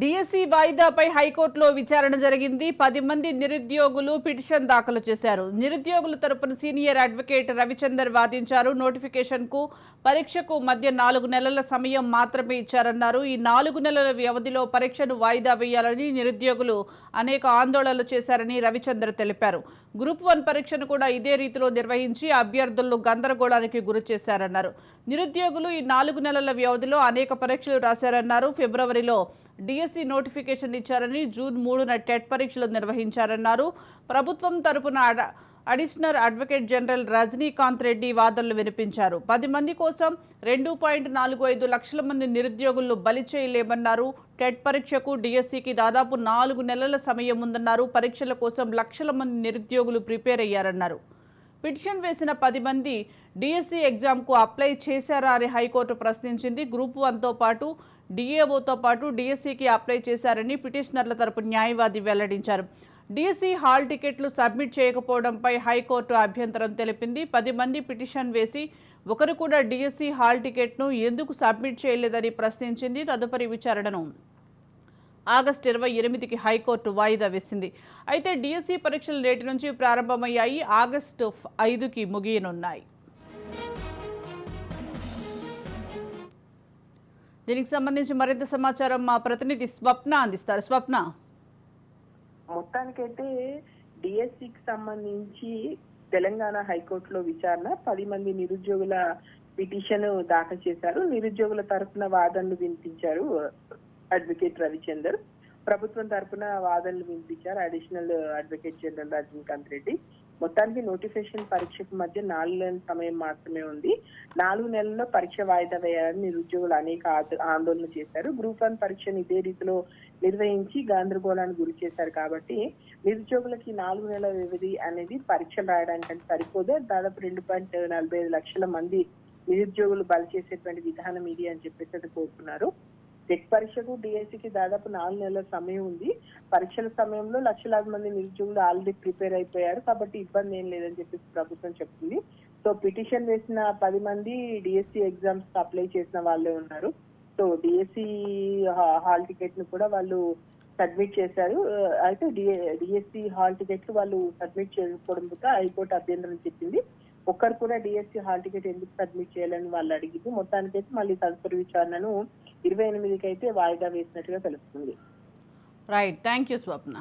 DSC వాయిదాపై హైకోర్టులో విచారణ జరిగింది. పది మంది నిరుద్యోగులు పిటిషన్ దాఖలు చేశారు. నిరుద్యోగుల తరపున సీనియర్ అడ్వకేట్ రవిచందర్ వాదించారు. నోటిఫికేషన్కు పరీక్షకు మధ్య నాలుగు నెలల సమయం మాత్రమే ఇచ్చారన్నారు. ఈ నాలుగు నెలల వ్యవధిలో పరీక్షను వాయిదా వేయాలని నిరుద్యోగులు అనేక ఆందోళనలు చేశారని రవిచందర్ తెలిపారు. గ్రూప్ వన్ పరీక్షను కూడా ఇదే రీతిలో నిర్వహించి అభ్యర్థులను గందరగోళానికి గురి చేశారన్నారు. నిరుద్యోగులు ఈ నాలుగు నెలల వ్యవధిలో అనేక పరీక్షలు రాశారన్నారు. ఫిబ్రవరిలో డిఎస్సి నోటిఫికేషన్ ఇచ్చారని జూన్ మూడున టెట్ పరీక్షలు నిర్వహించారన్నారు. ప్రభుత్వం తరపున additional advocate general Rajinikanth Reddy వాదనలు వినిపించారు. పది మంది కోసం రెండు పాయింట్ నాలుగు ఐదు లక్షల మంది నిరుద్యోగులను బలి చేయలేమన్నారు. టెట్ పరీక్షకు డిఎస్సికి దాదాపు నాలుగు నెలల సమయం ఉందన్నారు. పరీక్షల కోసం లక్షల మంది నిరుద్యోగులు ప్రిపేర్ అయ్యారన్నారు. పిటిషన్ వేసిన పది మంది డిఎస్సి ఎగ్జామ్కు అప్లై చేశారా అని హైకోర్టు ప్రశ్నించింది. గ్రూప్ వన్తో పాటు డిఏఓతో పాటు డిఎస్సికి అప్లై చేశారని పిటిషనర్ల తరపు న్యాయవాది వెల్లడించారు. డీసీ హాల్ టికెట్లు సబ్మిట్ చేయకపోవడంపై హైకోర్టు అభ్యంతరం తెలిపింది. పది మంది పిటిషన్ వేసి ఒకరు కూడా డీఎస్సీ హాల్ టికెట్ను ఎందుకు సబ్మిట్ చేయలేదని ప్రశ్నించింది తదుపరి విచారణను. ఆగస్టు ఇరవై ఎనిమిదికి హైకోర్టు వాయిదా వేసింది. అయితే డీఎస్సీ పరీక్షలు నేటి నుంచి ప్రారంభమయ్యాయి. ఆగస్టు ఐదుకి ముగియనున్నాయి. దీనికి సంబంధించి మరింత సమాచారం మా ప్రతినిధి స్వప్న అందిస్తారు. స్వప్న. మొత్తానికైతే డిఎస్సికి సంబంధించి తెలంగాణ హైకోర్టులో విచారణ. పది మంది నిరుద్యోగుల పిటిషన్ దాఖలు చేశారు. నిరుద్యోగుల తరఫున వాదనలు వినిపించారు అడ్వకేట్ రవిచందర్. ప్రభుత్వం తరఫున వాదనలు వినిపించారు additional advocate general Rajinikanth Reddy. మొత్తానికి నోటిఫికేషన్ పరీక్షకు మధ్య నాలుగు నెలల సమయం మాత్రమే ఉంది. నాలుగు నెలల్లో పరీక్ష వాయిదా వేయాలని నిరుద్యోగులు అనేక ఆందోళన చేశారు. గ్రూప్ వన్ పరీక్షను ఇదే రీతిలో నిర్వహించి గందరగోళానికి గురి చేశారు కాబట్టి నిరుద్యోగులకి నాలుగు నెలల వ్యవధి అనేది పరీక్షలు రాయడానికి సరిపోదు. దాదాపు రెండు పాయింట్ నలభై ఐదు లక్షల మంది నిరుద్యోగులు బలి చేసేటువంటి విధానం ఇది అని చెప్పేసి అయితే కోరుతున్నారు. టెట్ పరీక్షకు డిఎస్సికి దాదాపు నాలుగు నెలల సమయం ఉంది. పరీక్షల సమయంలో లక్షలాది మంది నిరుద్యోగులు ఆల్రెడీ ప్రిపేర్ అయిపోయారు. కాబట్టి ఇబ్బంది ఏం లేదని చెప్పేసి ప్రభుత్వం చెప్తుంది. సో పిటిషన్ వేసిన పది మంది డిఎస్సి ఎగ్జామ్స్ అప్లై చేసిన వాళ్ళే ఉన్నారు. సో డిఎస్సి హాల్ టికెట్ను కూడా వాళ్ళు సబ్మిట్ చేశారు. అయితే డిఎస్సి హాల్ టికెట్ వాళ్ళు సబ్మిట్ చేయకపోవడంతో హైకోర్టు అభ్యంతరం చెప్పింది. ఒక్కరు కూడా డిఎస్సి హాల్ టికెట్ ఎందుకు సబ్మిట్ చేయాలని వాళ్ళు అడిగింది మొత్తానికైతే మళ్ళీ తదుపరి విచారణను ఇరవై ఎనిమిదికి అయితే వాయిదా వేసినట్టుగా తెలుస్తుంది. Right thank you Swapna